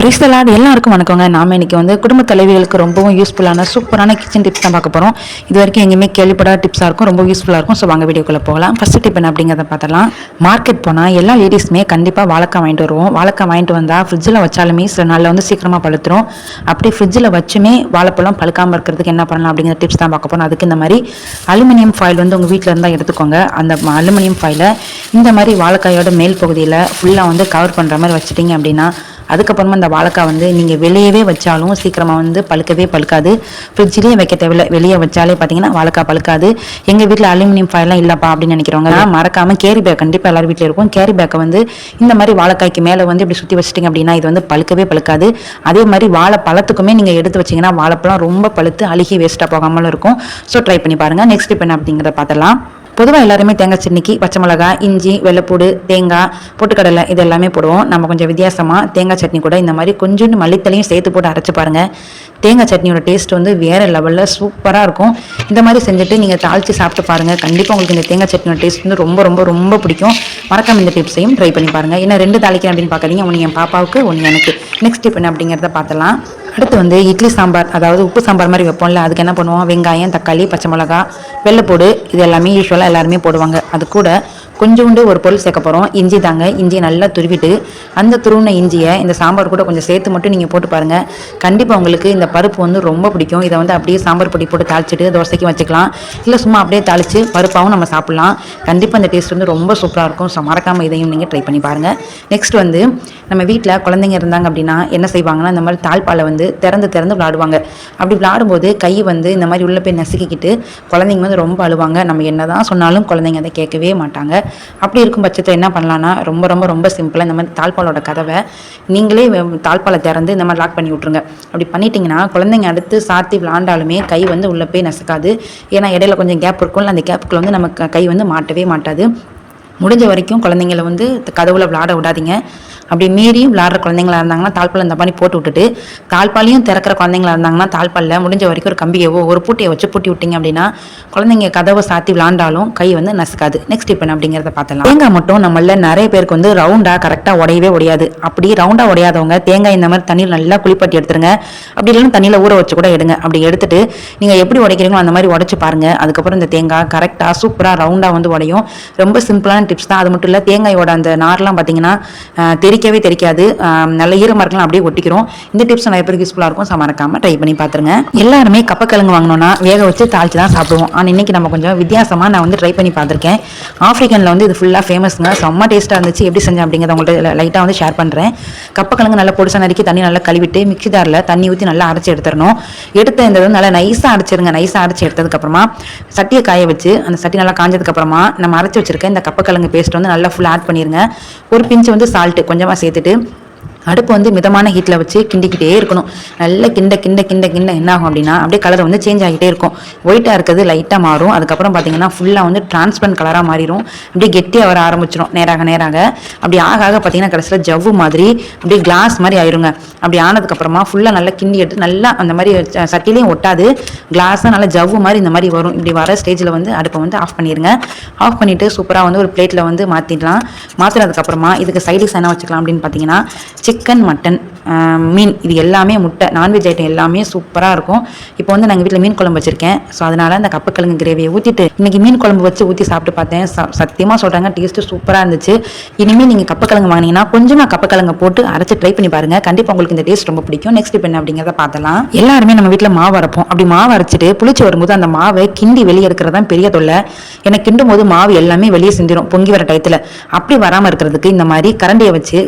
பிரிஸ்தலாட் எல்லாருக்கும் வணக்கங்க. நாம இன்னைக்கு வந்து குடும்ப தலைவிகளுக்கு ரொம்பவும் யூஸ்ஃபுல்லான சூப்பரான கிச்சன் டிப்ஸ் தான் பார்க்க போகிறோம் இது வரைக்கும் எங்கேயுமே கேள்விப்படாத டிப்ஸாக இருக்கும். ரொம்ப யூஸ்ஃபுல்லாக இருக்கும். ஸோ வாங்க வீடியோக்குள்ளே போகலாம். ஃபர்ஸ்ட் டிப் என்ன அப்படிங்கிறத பார்த்தலாம் மார்க்கெட் போனால் எல்லா லேடிஸுமே கண்டிப்பாக வாழைக்காய் வாங்கிட்டு வருவோம். வாழைக்காய் வாங்கிட்டு வந்தால் ஃப்ரிட்ஜில் வச்சாலுமே சில நாளில் வந்து சீக்கிரமாக பழுத்துரும். அப்படி ஃப்ரிட்ஜில் வச்சுமே வாழைப்பழம் பழுக்காமல் இருக்கிறதுக்கு என்ன பண்ணலாம் அப்படிங்கிற டிப்ஸ் தான் பார்க்க போகிறோம் அதுக்கு இந்த மாதிரி அலுமினியம் ஃபாயில் வந்து உங்கள் வீட்டில் இருந்தால் எடுத்துக்கோங்க. அந்த அலுமினியம் ஃபாயிலை இந்த மாதிரி வாழைக்காயோட மேல் பகுதியில் ஃபுல்லாக வந்து கவர் பண்ணுற மாதிரி வச்சிட்டிங்க அப்படின்னா அதுக்கப்புறமா இந்த வாழைக்காய் வந்து நீங்கள் வெளியவே வச்சாலும் சீக்கிரமாக வந்து பழுக்கவே பழுக்காது. ஃப்ரிட்ஜ்லேயே வைக்க தேவையில்ல. வெளியே வச்சாலே பார்த்தீங்கன்னா வாழைக்காய் பழுக்காது. எங்கள் வீட்டில் அலுமினியம் ஃபாயிலாம் இல்லைப்பா அப்படின்னு நினைக்கிறவங்க மறக்காமல் கேரி பேக் கண்டிப்பாக எல்லார் வீட்டில் இருக்கும். கேரி பேக்கை வந்து இந்த மாதிரி வாழைக்காய்க்கு மேலே வந்து இப்படி சுற்றி வச்சிட்டிங்க அப்படின்னா இது வந்து பழுக்கவே பழுக்காது. அதே மாதிரி வாழை பழத்துக்குமே நீங்கள் எடுத்து வச்சிங்கன்னா வாழைப்பழம் ரொம்ப பழுத்து அழுகி வேஸ்ட்டாக போகாமலும் இருக்கும். ஸோ ட்ரை பண்ணி பாருங்கள் நெக்ஸ்ட் இப்போ என்ன அப்படிங்கிறத பார்த்தலாம் பொதுவாக எல்லாருமே தேங்காய் சட்னிக்கு பச்சை மிளகாய் இஞ்சி வெள்ளைப்பூடு தேங்காய் பொட்டுக்கடலை இது எல்லாமே போடுவோம். நம்ம கொஞ்சம் வித்தியாசமாக தேங்காய் சட்னி கூட இந்த மாதிரி கொஞ்சோண்டு மல்லித்தலையும் சேர்த்து போட்டு அரைச்சி பாருங்கள் தேங்காய் சட்னியோட டேஸ்ட் வந்து வேறு லெவலில் சூப்பராக இருக்கும். இந்த மாதிரி செஞ்சுட்டு நீங்கள் தாளித்து சாப்பிட்டு பாருங்கள் கண்டிப்பாக உங்களுக்கு இந்த தேங்காய் சட்னியோட டேஸ்ட் வந்து ரொம்ப ரொம்ப ரொம்ப பிடிக்கும். மறக்காம இந்த டிப்ஸையும் ட்ரை பண்ணி பாருங்கள் ஏன்னா ரெண்டு தாளிக்கிறேன் அப்படின்னு பார்க்குறீங்க ஒன்று என் பாப்பாவுக்கு ஒன்று எனக்கு. நெக்ஸ்ட் டிப் என்ன அப்படிங்கிறத பார்த்தலாம் அடுத்து வந்து இட்லி சாம்பார் அதாவது உப்பு சாம்பார் மாதிரி வைப்போம்ல அதுக்கு என்ன பண்ணுவோம்? வெங்காயம் தக்காளி பச்சை மிளகா வெள்ளைப்பூடு இது எல்லாமே யூஸ்வலாக எல்லாருமே போடுவாங்க. அது கூட கொஞ்சோண்டு ஒரு பொருள் சேர்க்க போகிறோம் இஞ்சி தாங்க. இஞ்சியை நல்லா துருவிட்டு அந்த துருவின இஞ்சியை இந்த சாம்பார் கூட கொஞ்சம் சேர்த்து மட்டும் நீங்கள் போட்டு பாருங்கள் கண்டிப்பாக உங்களுக்கு இந்த பருப்பு வந்து ரொம்ப பிடிக்கும். இதை வந்து அப்படியே சாம்பார் பொடி போட்டு தாளிச்சிட்டு தோசைக்கு வச்சுக்கலாம். இல்லை சும்மா அப்படியே தாளித்து பருப்பாகவும் நம்ம சாப்பிட்லாம். கண்டிப்பாக இந்த டேஸ்ட் வந்து ரொம்ப சூப்பராக இருக்கும். ஸோ மறக்காமல் இதையும் நீங்கள் ட்ரை பண்ணி பாருங்கள் நெக்ஸ்ட் வந்து நம்ம வீட்டில் குழந்தைங்க இருந்தாங்க அப்படின்னா என்ன செய்வாங்கன்னா இந்த மாதிரி தாழ்பாலை வந்து திறந்து திறந்து விளாடுவாங்க. அப்படி விளாடும்போது கை வந்து இந்த மாதிரி உள்ளே போய் நசுக்கிக்கிட்டு குழந்தைங்க வந்து ரொம்ப அழுவாங்க. நம்ம என்ன தான் சொன்னாலும் குழந்தைங்க அதை கேட்கவே மாட்டாங்க. அப்படி இருக்கும் பட்சத்தில் என்ன பண்ணலான்னா ரொம்ப ரொம்ப ரொம்ப சிம்பிளாக இந்த மாதிரி தாழ்பாலோட கதவை நீங்களே தாழ்பாலை திறந்து இந்த மாதிரி லாக் பண்ணி விட்ருங்க அப்படி பண்ணிட்டீங்கன்னா குழந்தைங்க அடுத்து சாத்தி விளாண்டாலுமே கை வந்து உள்ளே போய் நசுக்காது. ஏன்னா இடையில கொஞ்சம் கேப் இருக்கும்ல அந்த கேப்புக்குள்ள வந்து நமக்கு கை வந்து மாட்டவே மாட்டாது. முடிஞ்ச வரைக்கும் குழந்தைங்கள வந்து கதவுல விளாட விடாதீங்க. அப்படி மீறியும் விளாடுற குழந்தைங்களா இருந்தாங்கன்னா தாழ்பால் இந்த மாதிரி போட்டு விட்டுட்டு தாழ்பாலையும் திறக்கிற குழந்தைங்களா இருந்தாங்கன்னா தாழ்பாலில் முடிஞ்ச வரைக்கும் ஒரு கம்பியவோ ஒரு பூட்டியை வச்சு பூட்டி விட்டீங்க அப்படின்னா குழந்தைங்க கதவை சாத்தி விளாண்டாலும் கை வந்து நசுக்காது. நெக்ஸ்ட் இப்போ அப்படிங்கிறத பார்த்தலாம் தேங்காய் மட்டும் நம்மள நிறைய பேருக்கு வந்து ரவுண்டாக கரெக்டாக உடையவே உடையாது. அப்படி ரவுண்டாக உடையாதவங்க தேங்காய் இந்த மாதிரி தண்ணியில் நல்லா குளிப்பாட்டி எடுத்துருங்க. அப்படி இல்லைன்னா தண்ணியில் ஊற வச்சு கூட எடுங்க. அப்படி எடுத்துட்டு நீங்கள் எப்படி உடைக்கிறீங்களோ அந்த மாதிரி உடைச்சு பாருங்க. அதுக்கப்புறம் இந்த தேங்காய் கரெக்டாக சூப்பராக ரவுண்டாக வந்து உடையும். ரொம்ப சிம்பிளான டிப்ஸ் தான். அது மட்டும் இல்லை தேங்காயோட அந்த நார்லாம் பார்த்தீங்கன்னா தெரிக்கவே தெறிக்கவே தெரிக்காது நல்ல ஈரமாக இருக்கலாம் அப்படியே ஒட்டிக்கிறோம். இந்த டிப்ஸ் நிறைய பேருக்கு யூஸ்ஃபுல்லாக இருக்கும். ஸோ மறக்காமல் ட்ரை பண்ணி பார்த்துருங்க எல்லாருமே கப்பக்கிழங்கு வாங்கினோன்னா வேக வச்சு தாளிச்சு தான் சாப்பிடுவோம். ஆனால் இன்னைக்கு நம்ம கொஞ்சம் வித்தியாசமாக நான் வந்து ட்ரை பண்ணி பார்த்துருக்கேன் ஆஃப்ரிக்கனில் வந்து இது ஃபுல்லாக ஃபேமஸ்ங்க செம்ம டேஸ்ட்டாக இருந்துச்சு. எப்படி செஞ்சேன் அப்படிங்கிறத உங்கள்கிட்ட லைட்டாக வந்து ஷேர் பண்ணுறேன் கப்பக்கிழங்கு நல்லா பொடிசாக நறுக்கி தண்ணி நல்லா கழுவிட்டு மிக்ஸி தண்ணி ஊற்றி நல்லா அரைச்சி எடுத்துடணும். எடுத்த இந்த நல்லா நைஸாக அரைச்சிருங்க. நைஸாக அரைச்சி எடுத்ததுக்கப்புறமா சட்டியை காய வச்சு அந்த சட்டி நல்லா காஞ்சதுக்கப்புறமா நம்ம அரைச்சி வச்சிருக்க இந்த கப்பக்கிழங்கு பேஸ்ட் வந்து நல்லா ஃபுல்லாக ஆட் பண்ணிடுங்க ஒரு பிஞ்சு வந்து சால்ட்டு கொஞ்சமாக சேர்த்துட்டு அடுப்பு வந்து மிதமான ஹீட்டில் வச்சு கிண்டிக்கிட்டே இருக்கணும். நல்லா கிண்ட கிண்ட கிண்ட கிண்ட என்ன ஆகும் அப்படின்னா அப்படியே கலர் வந்து சேஞ்ச் ஆகிட்டே இருக்கும். ஒயிட்டாக இருக்கிறது லைட்டாக மாறும். அதுக்கப்புறம் பார்த்தீங்கன்னா ஃபுல்லாக வந்து டிரான்ஸ்பரண்ட் கலராக மாறிடும் அப்படியே கெட்டியாக வர ஆரம்பிச்சிடும் நேராக நேராக. அப்படி ஆக ஆக பார்த்தீங்கன்னா கடைசியில் ஜவ்வு மாதிரி அப்படியே கிளாஸ் மாதிரி ஆயிருங்க. அப்படி ஆனதுக்கப்புறமா ஃபுல்லாக நல்லா கிண்டி எடுத்து நல்லா அந்த மாதிரி ச- சட்டிலையும் ஒட்டாது. கிளாஸாக நல்லா ஜவ்வு மாதிரி இந்த மாதிரி வரும். இப்படி வர ஸ்டேஜில் வந்து அடுப்பை வந்து ஆஃப் பண்ணிடுங்க ஆஃப் பண்ணிவிட்டு சூப்பராக வந்து ஒரு பிளேட்டில் வந்து மாற்றிடலாம் மாற்றினதுக்கப்புறமா இதுக்கு சைடிஸ் என்ன வச்சுக்கலாம் அப்படின்னு பார்த்தீங்கன்னா சிக்கன் மட்டன் மீன் இது எல்லாமே முட்டை நான்வெஜ் ஐட்டம் எல்லாமே சூப்பராக இருக்கும். இப்போ வந்து நாங்கள் வீட்டில் மீன் குழம்பு வச்சுருக்கேன். ஸோ அதனால் அந்த கப்பக்கிழங்கு கிரேவியை ஊற்றிட்டு இன்றைக்கி மீன் குழம்பு வச்சு ஊற்றி சாப்பிட்டு பார்த்தேன். ச சத்தியமாக சொல்கிறாங்க டேஸ்ட்டு சூப்பராக இருந்துச்சு. இனிமேல் நீங்கள் கப்பக்கிழங்கு வாங்கினீங்கன்னா கொஞ்சமாக கப்பக்கிழங்கு போட்டு அரைச்சி ட்ரை பண்ணி பாருங்கள் கண்டிப்பாக உங்களுக்கு இந்த டேஸ்ட் ரொம்ப பிடிக்கும். நெக்ஸ்ட் இப்போ என்ன அப்படிங்கிறத பார்த்தலாம் எல்லாருமே நம்ம வீட்டில் மாவு அரைப்போம். அப்படி மாவு அரைச்சிட்டு புளிச்சு வரும்போது அந்த மாவை கிண்டி வெளியே இருக்கிறது தான் பெரிய தொல்லை. எனக்கு கிண்டும் போது மாவு எல்லாமே வெளியே செஞ்சிடும் பொங்கி வர டயத்தில் அப்படி வராமல் இருக்கிறதுக்கு இந்த மாதிரி கரண்டியை வச்சு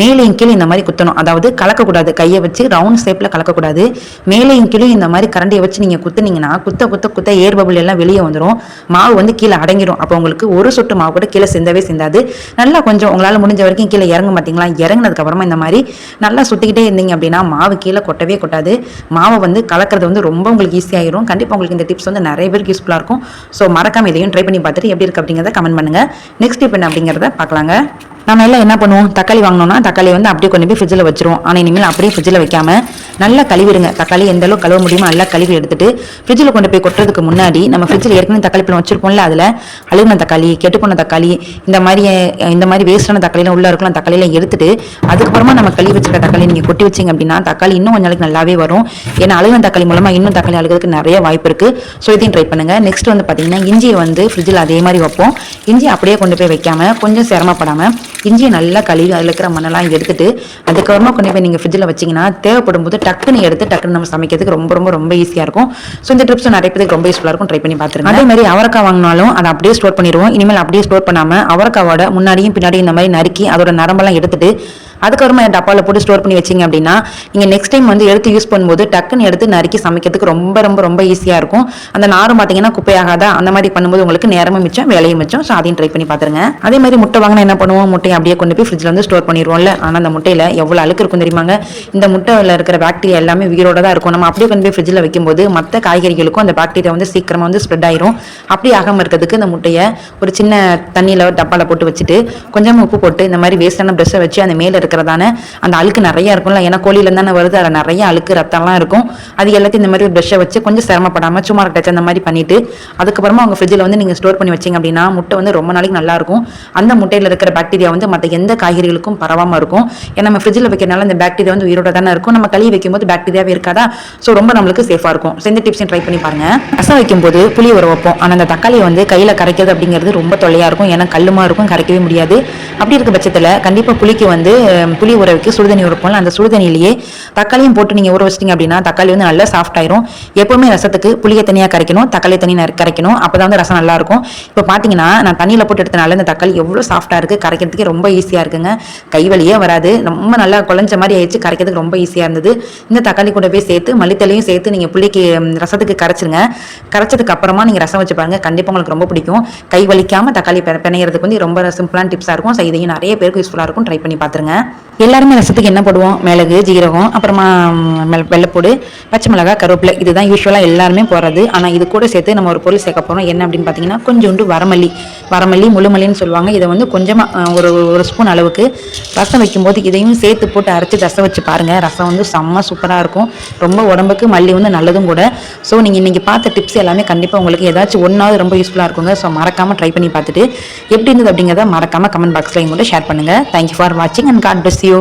மேலேயும் கீழே இந்த மாதிரி குத்தணும். அதாவது கலக்கக்கூடாது. கையை வச்சு ரவுண்ட் ஷேப்பில் கலக்கக்கூடாது. மேலேயும் கீழே இந்த மாதிரி கரண்டியை வச்சு நீங்கள் குத்துனீங்கன்னா குத்த குத்த குத்த ஏர் பபுள் எல்லாம் வெளியே வந்துடும் மாவு வந்து கீழே அடங்கிடும் அப்போ உங்களுக்கு ஒரு சொட்டு மாவு கூட கீழே சிந்தவே சிந்தாது. நல்லா கொஞ்சம் உங்களால் முடிஞ்ச வரைக்கும் கீழே இறங்க மாட்டீங்களா? இறங்கினதுக்கப்புறமா இந்த மாதிரி நல்லா சுற்றிக்கிட்டே இருந்தீங்க அப்படின்னா மாவு கீழே கொட்டவே கொட்டாது. மாவை வந்து கலக்கிறது வந்து ரொம்ப உங்களுக்கு ஈஸியாகிடும் கண்டிப்பாக உங்களுக்கு இந்த டிப்ஸ் வந்து நிறைய பேருக்கு யூஸ்ஃபுல்லாக இருக்கும். ஸோ மறக்காமல் இதையும் ட்ரை பண்ணி பார்த்துட்டு எப்படி இருக்கு அப்படிங்கிறத கமெண்ட் பண்ணுங்க. நெக்ஸ்ட் டிப் என்ன அப்படிங்கிறத பார்க்கலாங்க. நம்ம எல்லாம் என்ன பண்ணுவோம்? தக்காளி வாங்கினோம்னா தக்காளி வந்து அப்படியே கொண்டு போய் ஃப்ரிட்ஜில் வச்சிருவோம். ஆனால் இனிமேல் அப்படியே ஃப்ரிட்ஜில் வைக்காம நல்லா கழுவிடுங்க. தக்காளி எந்த அளவுக்கு கழுவ முடியுமோ நல்லா கழுவி எடுத்துட்டு ஃப்ரிட்ஜில் கொண்டு போய் கொட்டுறதுக்கு முன்னாடி நம்ம ஃப்ரிட்ஜில் ஏற்கனவே தக்காளி பழம் வச்சிருப்போம்ல அதில் அழுகின தக்காளி கெட்டுப்போன தக்காளி இந்த மாதிரி இந்த மாதிரி வேஸ்டான தக்காளிலாம் உள்ள இருக்கலாம் தக்காளியெல்லாம் எடுத்துட்டு அதுக்கப்புறமா நம்ம கழுவி வச்சிருக்க தக்காளி நீங்கள் கொட்டி வச்சீங்க அப்படின்னா தக்காளி இன்னும் கொஞ்சம் நாளைக்கு நல்லாவே வரும். ஏன்னா அழுகின தக்காளி மூலமாக இன்னும் தக்காளி அழுகிறதுக்கு நிறைய வாய்ப்பு இருக்குது ஸோ இதையும் ட்ரை பண்ணுங்க. நெக்ஸ்ட் வந்து பார்த்தீங்கன்னா இஞ்சியை வந்து ஃப்ரிட்ஜில் அதே மாதிரி வைப்போம். இஞ்சி அப்படியே கொண்டு போய் வைக்காமல் கொஞ்சம் சிரமப்படாமல் இஞ்சியை நல்லா கழுவி அதில் இருக்கிற மண்ணெல்லாம் எடுத்துட்டு அதுக்கப்புறமா கொண்டு போய் நீங்கள் ஃப்ரிட்ஜில் வச்சீங்கன்னா தேவைப்படும் போது டக்குன்னு எடுத்து டக்குன்னு நம்ம சமைக்கிறதுக்கு ரொம்ப ரொம்ப ரொம்ப ஈஸியாக இருக்கும். ஸோ இந்த ட்ரிப்ஸ் நிறைய பேருக்கு ரொம்ப யூஸ்ஃபுல்லாக இருக்கும். ட்ரை பண்ணி பார்த்துருங்க அதே மாதிரி அவரைக்காய் வாங்கினாலும் அதை அப்படியே ஸ்டோர் பண்ணிடுவோம். இனிமேல் அப்படியே ஸ்டோர் பண்ணாமல் அவரைக்காவோட முன்னாடியும் பின்னாடியும் இந்த மாதிரி நறுக்கி அதோட நரம்பெல்லாம் எடுத்துட்டு அதுக்கப்புறமா என் டப்பாவில் போட்டு ஸ்டோர் பண்ணி வச்சிங்க அப்படின்னா நீங்கள் நெக்ஸ்ட் டைம் வந்து எடுத்து யூஸ் பண்ணும்போது டக்குன்னு எடுத்து நறுக்கி சமைக்கிறதுக்கு ரொம்ப ரொம்ப ரொம்ப ஈஸியாக இருக்கும். அந்த நாரும் பார்த்தீங்கன்னா குப்பையாகாதா? அந்த மாதிரி பண்ணும்போது உங்களுக்கு நேரமும் மிச்சம் வேலையும் மிச்சம். ஸோ அதையும் ட்ரை பண்ணி பார்த்துருங்க அதே மாதிரி முட்டை வாங்கினா என்ன பண்ணுவோம்? முட்டையை அப்படியே கொண்டு போய் ஃப்ரிட்ஜில் வந்து ஸ்டோர் பண்ணிடுவோம்ல ஆனால் அந்த முட்டையில் எவ்வளோ அழுக்கு இருக்கும் தெரியுமாங்க? இந்த முட்டையில் இருக்கிற பாக்டீரியா எல்லாமே உயிரோட தான் இருக்கும். நம்ம அப்படியே கொண்டு போய் ஃப்ரிட்ஜில் வைக்கும்போது மற்ற காய்கறிகளுக்கும் அந்த பாக்டீரியா வந்து சீக்கிரமாக வந்து ஸ்ப்ரெட் ஆயிரும். அப்படி ஆகாமல் இருக்கிறதுக்கு இந்த முட்டையை ஒரு சின்ன தண்ணியில் டப்பாவில் போட்டு வச்சுட்டு கொஞ்சம் உப்பு போட்டு இந்த மாதிரி வேஸ்டான ப்ரெஷ்ஷை வச்சு அந்த மேலே இருக்கிறதான? அந்த அழுக்கு நிறைய இருக்கும்ல. ஏன்னா கோழியில தானே வருது. அதில் நிறைய அழுக்கு ரத்தம்லாம் இருக்கும். அது எல்லாத்தையும் இந்த மாதிரி ப்ரெஷ்ஷை வச்சு கொஞ்சம் சிரமப்படாமல் சும்மா டச் அந்த மாதிரி பண்ணிட்டு அதுக்கப்புறமா உங்கள் ஃப்ரிட்ஜில் வந்து நீங்கள் ஸ்டோர் பண்ணி வச்சீங்க அப்படின்னா முட்டை வந்து ரொம்ப நாளைக்கு நல்லாயிருக்கும் அந்த முட்டையில் இருக்கிற பாக்டீரியா வந்து மற்ற எந்த காய்கறிகளுக்கும் பரவாமல் இருக்கும். ஏன்னா நம்ம ஃப்ரிட்ஜில் வைக்கிறனால இந்த பாக்டீரியா வந்து உயிரோட தானே இருக்கும். நம்ம கழுவி வைக்கும்போது பாக்டீரியாவே இருக்காதா? ஸோ ரொம்ப நம்மளுக்கு சேஃபாக இருக்கும். ஸோ இந்த டிப்ஸையும் ட்ரை பண்ணி பாருங்க. ரசம் வைக்கும்போது புளி ஊற வைப்போம். ஆனால் அந்த தக்காளியை வந்து கையில் கரைக்கிறது அப்படிங்கிறது ரொம்ப தொல்லையாக இருக்கும். ஏன்னா கல்லுமா இருக்கும். கரைக்கவே முடியாது. அப்படி இருக்க பட்சத்தில் கண்டிப்பாக புளிக்கு வந்து புளி ஊற வைக்க சுடுதண்ணி உரைப்போம்ல அந்த சுடுதண்ணிலேயே தக்காளியும் போட்டு நீங்கள் ஊற வச்சிட்டிங்க அப்படின்னா தக்காளி வந்து நல்லா சாஃப்ட் ஆயிரும். எப்பவுமே ரசத்துக்கு புளியை தனியாக கரைக்கணும் தக்காளி தனியாக கரைக்கணும். அப்போ தான் வந்து ரசம் நல்லாயிருக்கும் இப்போ பார்த்தீங்கன்னா நான் தண்ணியில் போட்டு எடுத்தனால இந்த தக்காளி எவ்வளோ சாஃப்டாக இருக்குது கரைக்கிறதுக்கே ரொம்ப ஈஸியாக இருக்குங்க. கை வலியே வராது. ரொம்ப நல்லா குழஞ்ச மாதிரி ஆயிடுச்சு. கரைக்கிறதுக்கு ரொம்ப ஈஸியாக இருந்தது. இந்த தக்காளி கூட போய் சேர்த்து மல்லித்தலையும் சேர்த்து நீங்கள் புளிக்கு ரசத்துக்கு கரைச்சிருங்க. கரைச்சதுக்கு அப்புறமா நீங்கள் ரசம் வச்சு பாருங்க. கண்டிப்பாக உங்களுக்கு ரொம்ப பிடிக்கும். கை வலிக்காமல் தக்காளி பெ- வந்து ரொம்ப சிம்பிளான டிப்ஸாக இருக்கும். ஸோ இதையும் நிறைய பேருக்கு யூஸ்ஃபுல்லாக இருக்கும். ட்ரை பண்ணி பார்த்துருங்க எல்லாருமே ரசத்துக்கு என்ன போடுவோம். மிளகு ஜீரகம் அப்புறமா வெள்ளைப்பூடு பச்சை மிளகா கருவேப்பிலை இதுதான் யூஸ்வலாக எல்லாருமே போடுறது. ஆனால் இது கூட சேர்த்து நம்ம ஒரு பொருள் சேர்க்க போகிறோம் என்ன அப்படின்னு பார்த்தீங்கன்னா கொஞ்சோண்டு வரமல்லி. வரமல்லி முழுமல்லின்னு சொல்லுவாங்க. இதை வந்து கொஞ்சமாக ஒரு ஒரு ஸ்பூன் அளவுக்கு ரசம் வைக்கும்போது இதையும் சேர்த்து போட்டு அரைச்சி ரசம் வச்சு பாருங்கள் ரசம் வந்து செம்ம சூப்பராக இருக்கும். ரொம்ப உடம்புக்கு மல்லி வந்து நல்லதும் கூட. ஸோ நீங்கள் இன்றைக்கி பார்த்த டிப்ஸ் எல்லாமே கண்டிப்பாக உங்களுக்கு ஏதாச்சும் ஒன்றாவது ரொம்ப யூஸ்ஃபுல்லாக இருக்குங்க. ஸோ மறக்காமல் ட்ரை பண்ணி பார்த்துட்டு எப்படி இருந்தது அப்படிங்கிறத மறக்காமல் கமெண்ட் பாக்ஸில் எங்கூட ஷேர் பண்ணுங்கள் தேங்க்யூ ஃபார் வாட்சிங் அண்ட் காட் பிளஸ் யூ